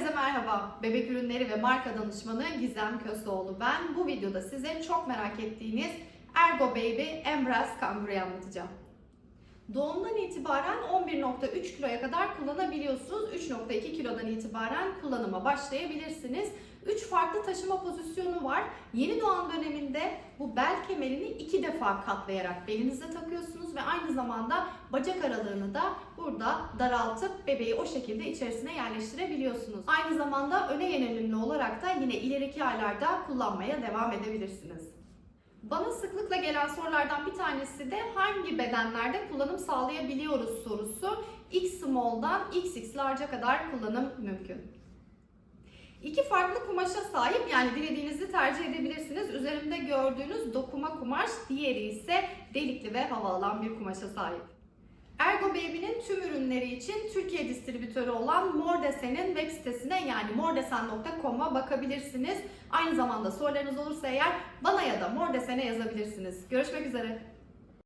Herkese merhaba. Bebek ürünleri ve marka danışmanı Gizem Köseoğlu ben. Bu videoda size çok merak ettiğiniz Ergo Baby Embrace Kanguru'yu anlatacağım. Doğumdan itibaren 11.3 kiloya kadar kullanabiliyorsunuz. 3.2 kilodan itibaren kullanıma başlayabilirsiniz. 3 farklı taşıma pozisyonu var. Yeni doğan döneminde bu bel kemerini iki defa katlayarak belinize takıyorsunuz ve aynı zamanda bacak aralığını da burada daraltıp bebeği o şekilde içerisine yerleştirebiliyorsunuz. Aynı zamanda öne yönelimli olarak da yine ileriki aylarda kullanmaya devam edebilirsiniz. Bana sıklıkla gelen sorulardan bir tanesi de hangi bedenlerde kullanım sağlayabiliyoruz sorusu. X small'dan XX large'a kadar kullanım mümkün. İki farklı kumaşa sahip yani dilediğinizi tercih edebilirsiniz. Üzerimde gördüğünüz dokuma kumaş, diğeri ise delikli ve hava alan bir kumaşa sahip. Ergo Baby'nin tüm ürünleri için Türkiye distribütörü olan Mordesen'in web sitesine yani mordesen.com'a bakabilirsiniz. Aynı zamanda sorularınız olursa eğer bana ya da Mordesen'e yazabilirsiniz. Görüşmek üzere.